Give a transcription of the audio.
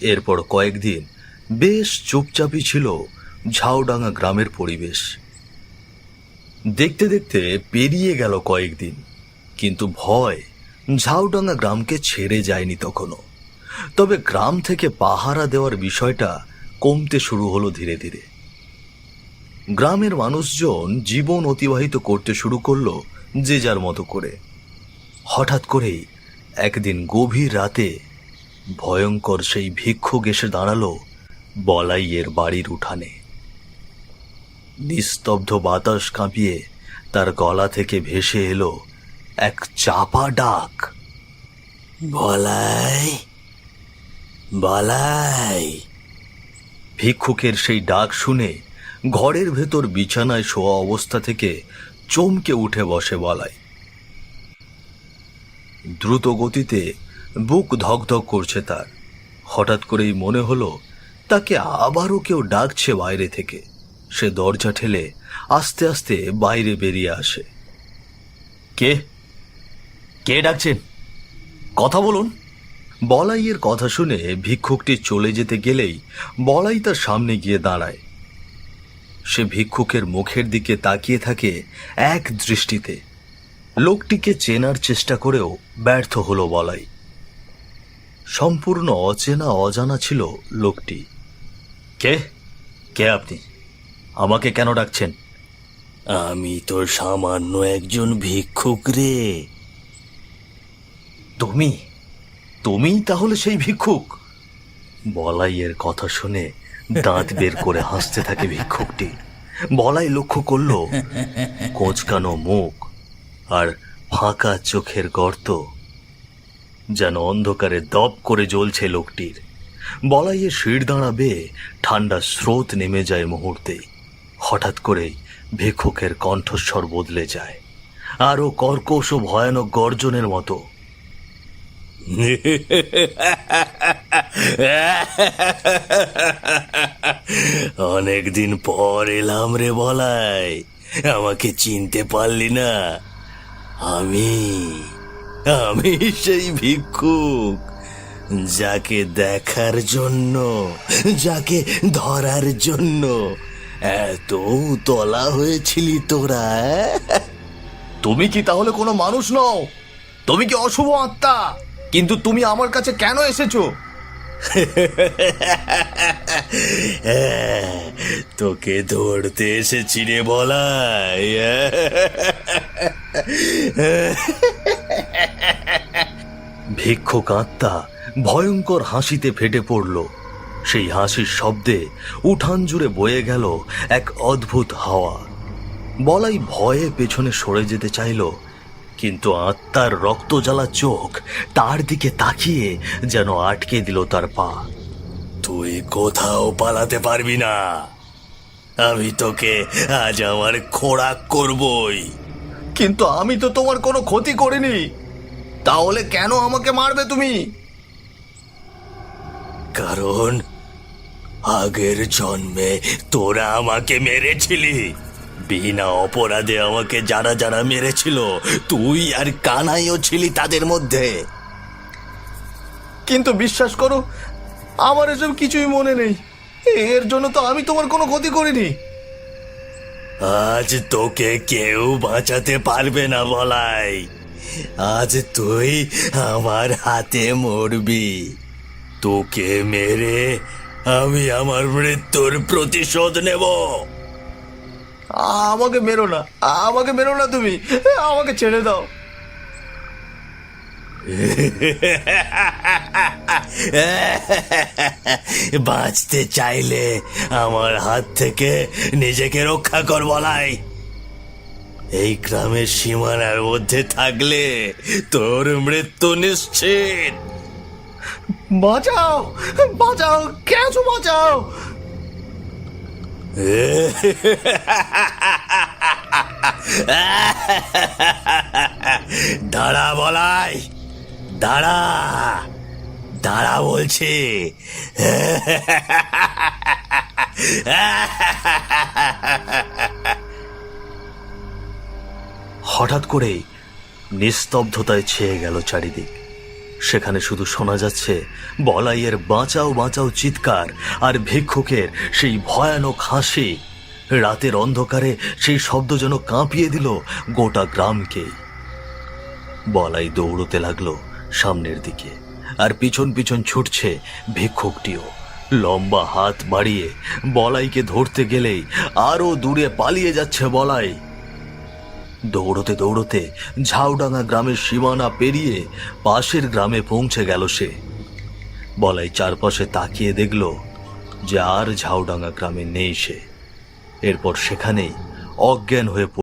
এরপর কয়েকদিন বেশ চুপচাপই ছিল ঝাউডাঙ্গা গ্রামের পরিবেশ। দেখতে দেখতে পেরিয়ে গেল কয়েকদিন, কিন্তু ভয় ঝাউডাঙ্গা গ্রামকে ছেড়ে যায়নি তখনও। তবে গ্রাম থেকে পাহারা দেওয়ার বিষয়টা কমতে শুরু হলো ধীরে ধীরে। গ্রামের মানুষজন জীবন অতিবাহিত করতে শুরু করল যে যার মতো করে। হঠাৎ করেই একদিন গভীর রাতে ভয়ঙ্কর সেই ভিক্ষুক এসে দাঁড়াল বলাইয়ের বাড়ির উঠানে। নিস্তব্ধ বাতাস কাঁপিয়ে তার গলা থেকে ভেসে এলো এক চাপা ডাক। বলাই বলাই। ভিক্ষুকের সেই ডাক শুনে ঘরের ভেতর বিছানায় শোয়া অবস্থা থেকে চমকে উঠে বসে বলাই। দ্রুত গতিতে বুক ধকধক করছে তার। হঠাৎ করেই মনে হলো, তাকে আবারও কেউ ডাকছে বাইরে থেকে। সে দরজা ঠেলে আস্তে আস্তে বাইরে বেরিয়ে আসে। কে? কে ডাকছেন? কথা বলুন। বলাইয়ের কথা শুনে ভিক্ষুকটি চলে যেতে গেলেই বলাই তার সামনে গিয়ে দাঁড়ায়। সে ভিক্ষুকের মুখের দিকে তাকিয়ে থাকে এক দৃষ্টিতে। লোকটিকে চেনার চেষ্টা করেও ব্যর্থ হলো বলাই। সম্পূর্ণ অচেনা অজানা ছিল লোকটি। কে? কে আপনি? আমাকে কেন ডাকছেন? আমি তো সামান্য একজন ভিক্ষুক রে। তুমি? তুমি তাহলে সেই ভিক্ষুক? বলাইয়ের কথা শুনে দাঁত বের করে হাসতে থাকে ভিক্ষুকটি। বলাই লক্ষ্য করল কোচকানো মুখ আর ফাঁকা চোখের গর্ত যেন অন্ধকারে দপ করে জ্বলছে লোকটির। বলাইয়ে শির দাঁড়াবে ঠান্ডা স্রোত নেমে যায় মুহূর্তেই হঠাৎ করেই ভেক্ষকের কণ্ঠস্বর বদলে যায়। আরও কর্কশ ও ভয়ানক গর্জনের মতো। অনেকদিন পর এলাম রে বলাই, আমাকে চিনতে পারলি না। আমি আমি সেই ভিক্ষুক যাকে দেখার জন্য যাকে ধরার জন্য এত তলা হয়েছিলি তোরা তুমি কি তাহলে কোনো মানুষ নও? তুমি কি অশুভ আত্মা? কিন্তু তুমি আমার কাছে কেন এসেছ? তোকে ধরতে এসেছি রে বলাই ভিক্ষুক আত্মা ভয়ঙ্কর হাসিতে ফেটে পড়ল। সেই হাসির শব্দে উঠান জুড়ে বয়ে গেল এক অদ্ভুত হাওয়া। বলাই ভয়ে পেছনে সরে যেতে চাইল কিন্তু আত্মার রক্ত জ্বালা চোখ তার দিকে তাকিয়ে যেন আটকে দিল তার পা। তুই কোথাও পালাতে পারবি না। আমি তোকে আজ আমার খোরাক করবই। কিন্তু আমি তো তোমার কোনো ক্ষতি করিনি। তাহলে কেন আমাকে মারবে তুমি? কারণ আগের জন্মে তোরা আমাকে মেরেছিলি। বিনা অপরাধে আমাকে যারা যারা মেরেছিল তুই আর কানাইও ছিলি তাদের মধ্যে। কিন্তু বিশ্বাস করো আমার এসব কিছুই মনে নেই। এর জন্য তো আমি তোমার কোনো ক্ষতি করিনি। আজ তোকে কেউ বাঁচাতে পারবে না বলাই। আজ তুই আমার হাতে মরবি। তোকে মেরে আমি আমার মৃত্যুর প্রতিশোধ নেব। আমাকে মেরো না আমাকে মেরো না তুমি আমাকে ছেড়ে দাও। বাঁচতে চাইলে আমার হাত থেকে নিজেকে রক্ষা কর বলাই। এই গ্রামের সীমানার মধ্যে থাকলে তোর মৃত্যু নিশ্চিত। বাঁচাও বাঁচাও কেঁচো বাঁচাও? দাঁড়া বলাই দাঁড়া দাঁড়া বলছি। হঠাৎ করেই নিস্তব্ধতায় ছেয়ে গেল চারিদিক। সেখানে শুধু শোনা যাচ্ছে বলাইয়ের বাঁচাও বাঁচাও চিৎকার আর ভিক্ষুকের সেই ভয়ানক হাসি। রাতের অন্ধকারে সেই শব্দ যেন কাঁপিয়ে দিল গোটা গ্রামকে। বলাই দৌড়তে লাগল সামনের দিকে আর পিছন পিছন ছুটছে ভিক্ষুকটিও। লম্বা হাত বাড়িয়ে বলাইকে ধরতে গেলেই আরও দূরে পালিয়ে যাচ্ছে বলাই। দৌড়তে দৌড়তে ঝাউডাঙ্গা গ্রামের সীমানা পেরিয়ে পাশের গ্রামে পৌঁছে গেল সে। বলাই চারপাশে তাকিয়ে দেখল যে আর ঝাউডাঙ্গা গ্রামে নেই সে। এরপর সেখানেই অজ্ঞান হয়ে